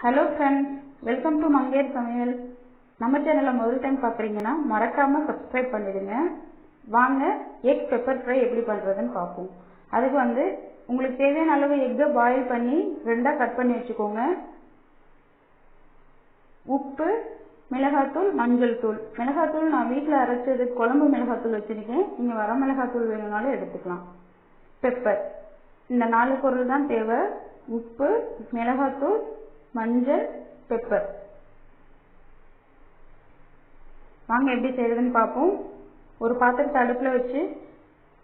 Hello friends welcome to மங்கேர் சமையல் நம்ம சேனலை முதல் டைம் பார்க்குறீங்கன்னா மறக்காம சப்ஸ்கிரைப் பண்ணிடுங்க. வாங்க எக் பெப்பர் ஃப்ரை எப்படி பண்ணுறதுன்னு பார்ப்போம். அதுக்கு வந்து உங்களுக்கு தேவையான அளவு எக்கை பாயில் பண்ணி ரெண்டாக கட் பண்ணி வச்சுக்கோங்க. உப்பு மிளகாத்தூள் மஞ்சள் தூள். மிளகாத்தூள் நான் வீட்டில் அரைச்சது குழம்பு மிளகாத்தூள் வச்சுருக்கேன். நீங்கள் வர மிளகாத்தூள் வேணும்னாலும் எடுத்துக்கலாம். பெப்பர் இந்த நாலு பொருள் தான் தேவை. உப்பு மிளகாத்தூள் மஞ்சள் பெப்பர் வாங்க எப்படி செய்யறதுன்னு பார்ப்போம். ஒரு பாத்திரத்தை அடுப்பில் வச்சு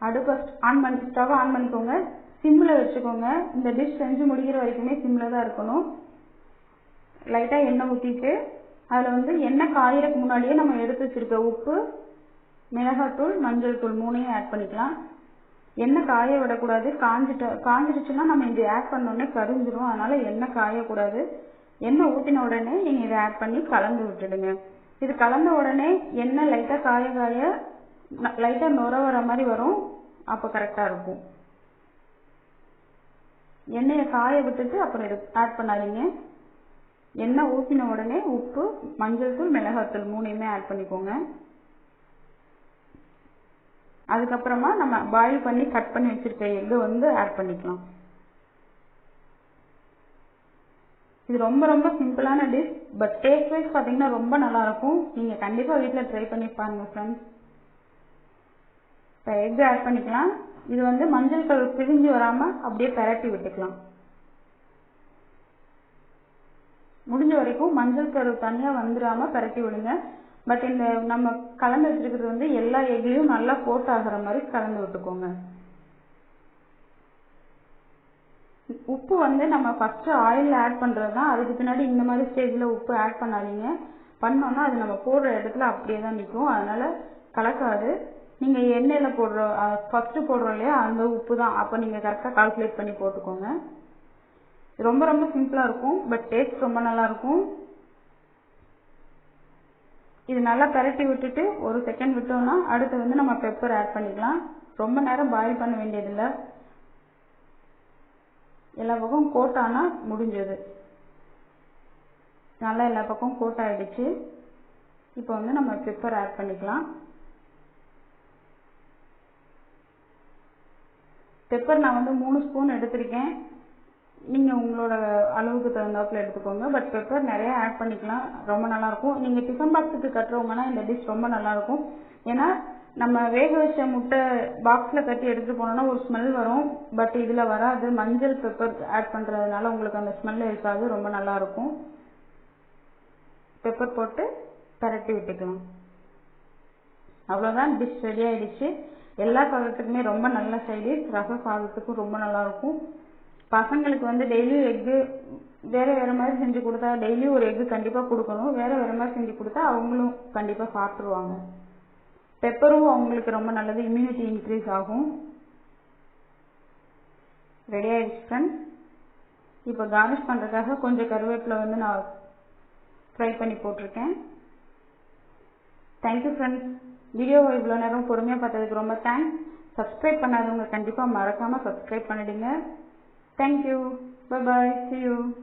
அடுப்பை ஆன் பண்ணி ஸ்டவ் ஆன் பண்ணிக்கோங்க. சிம்மில் வச்சுக்கோங்க. இந்த டிஷ் செஞ்சு முடிக்கிற வரைக்குமே சிம்மில் தான் இருக்கணும். லைட்டாக எண்ணெய் ஊற்றிட்டு அதில் வந்து எண்ணெய் காயிறதுக்கு முன்னாடியே நம்ம எடுத்து வச்சிருக்க உப்பு மிளகாத்தூள் மஞ்சள் தூள் மூணையும் ஆட் பண்ணிக்கலாம். எண்ணெய் காய விடக்கூடாது? காஞ்சிட்டு காஞ்சிடுச்சுன்னா நம்ம இது ஆட் பண்ணோடனே கரிஞ்சிரும் அதனால் எண்ணெய் காயக்கூடாது? எண்ணெய் ஊற்றின உடனே நீங்கள் இதை ஆட் பண்ணி கலந்து விட்டுடுங்க. இது கலந்த உடனே எண்ணெய் லைட்டாக காய காய லைட்டாக நுர வர மாதிரி வரும். அப்போ கரெக்டாக இருக்கும். எண்ணெயை காய விட்டுட்டு அப்புறம் இது ஆட் பண்ணாதீங்க. எண்ணெய் ஊற்றின உடனே உப்பு மஞ்சள் தூள் மிளகாத்தூள் மூணையுமே ஆட் பண்ணிக்கோங்க. அதுக்கப்புறமா நம்ம பாயில் பண்ணி கட் பண்ணி வச்சிருக்க எக்கு வந்து ஆட் பண்ணிக்கலாம். இது ரொம்ப ரொம்ப சிம்பிளான டிஷ் பட் டேஸ்ட் வைஸ் பார்த்தீங்கன்னா ரொம்ப நல்லா இருக்கும் நீங்கள் கண்டிப்பாக வீட்டில் ட்ரை பண்ணி பாருங்க ஃப்ரெண்ட்ஸ் இப்போ எக் ஆட் பண்ணிக்கலாம். இது வந்து மஞ்சள் கலர் பிரிஞ்சு வராமல் அப்படியே பரட்டி விட்டுக்கலாம். முடிஞ்ச வரைக்கும் மஞ்சள் கரு தனியாக வந்துடாம பரட்டி விடுங்க. பட் இந்த நம்ம கலந்து வச்சிருக்கிறது வந்து எல்லா எக்லையும் நல்லா கோட் ஆகிற மாதிரி கலந்து விட்டுக்கோங்க. உப்பு வந்து நம்ம ஃபர்ஸ்ட் ஆயிலில் ஆட் பண்ணுறது தான் அதுக்கு பின்னாடி இந்த மாதிரி ஸ்டேஜில் உப்பு ஆட் பண்ணாதீங்க. பண்ணோன்னா அது நம்ம போடுற இடத்துல அப்படியே தான் நிற்கும் அதனால கலக்காது. நீங்கள் எண்ணெயில் போடுற ஃபஸ்ட்டு போடுறோம் இல்லையா அந்த உப்பு தான் அப்போ நீங்கள் கரெக்டாக கால்குலேட் பண்ணி போட்டுக்கோங்க. ரொம்ப ரொம்ப சிம்பிளாக இருக்கும் பட் டேஸ்ட் ரொம்ப நல்லா இருக்கும். இது நல்லா பரட்டி விட்டுட்டு ஒரு செகண்ட் விட்டோம்னா அடுத்து வந்து நம்ம பெப்பர் ஆட் பண்ணிக்கலாம். ரொம்ப நேரம் பாயில் பண்ண வேண்டியதில்லை. எல்லா பக்கம் கோட் ஆனால் முடிஞ்சது. நல்லா எல்லா பக்கம் கோட் ஆகிடுச்சு இப்போ வந்து நம்ம பெப்பர் ஆட் பண்ணிக்கலாம். பெப்பர் நான் வந்து மூணு ஸ்பூன் எடுத்திருக்கேன். நீங்கள் உங்களோட அளவுக்கு தகுந்தாப்பில் எடுத்துக்கோங்க. பட் பெப்பர் நிறைய ஆட் பண்ணிக்கலாம். ரொம்ப நல்லாயிருக்கும். நீங்கள் டிஃபன் பாக்ஸுக்கு கட்டுறவங்கன்னா இந்த டிஷ் ரொம்ப நல்லாயிருக்கும். ஏன்னா நம்ம வேக வச்ச முட்டை பாக்ஸில் கட்டி எடுத்துகிட்டு போனோம்னா ஒரு ஸ்மெல் வரும். பட் இதில் வராது. மஞ்சள் பெப்பர் ஆட் பண்ணுறதுனால உங்களுக்கு அந்த ஸ்மெல் இருக்காது. ரொம்ப நல்லாயிருக்கும். பெப்பர் போட்டு பரட்டி விட்டுக்கலாம். அவ்வளோதான் டிஷ் ரெடி ஆகிடுச்சு எல்லா சாதத்துக்குமே ரொம்ப நல்ல சைடு ரச சாதத்துக்கும் ரொம்ப நல்லாயிருக்கும். பசங்களுக்கு வந்து டெய்லியும் எக்கு வேற வேற மாதிரி செஞ்சு கொடுத்தா டெய்லியும் ஒரு எக்கு கண்டிப்பாக கொடுக்கணும். வேற வேற மாதிரி செஞ்சு கொடுத்தா அவங்களும் கண்டிப்பாக சாப்பிட்ருவாங்க பெப்பரும் அவங்களுக்கு ரொம்ப நல்லது. இம்யூனிட்டி இன்க்ரீஸ் ஆகும். ரெடி ஆயிடுச்சு ஃப்ரெண்ட்ஸ் இப்போ கார்னிஷ் பண்ணுறதுக்காக கொஞ்சம் கருவேப்பிலை வந்து நான் ஃப்ரை பண்ணி போட்டிருக்கேன். தேங்க்யூ ஃப்ரெண்ட்ஸ் வீடியோவை இவ்வளோ நேரம் பொறுமையாக பார்த்ததுக்கு ரொம்ப தேங்க்ஸ் சப்ஸ்கிரைப் பண்ணாதவங்க கண்டிப்பாக மறக்காமல் சப்ஸ்கிரைப் பண்ணிடுங்க. Thank you. Bye bye. See you.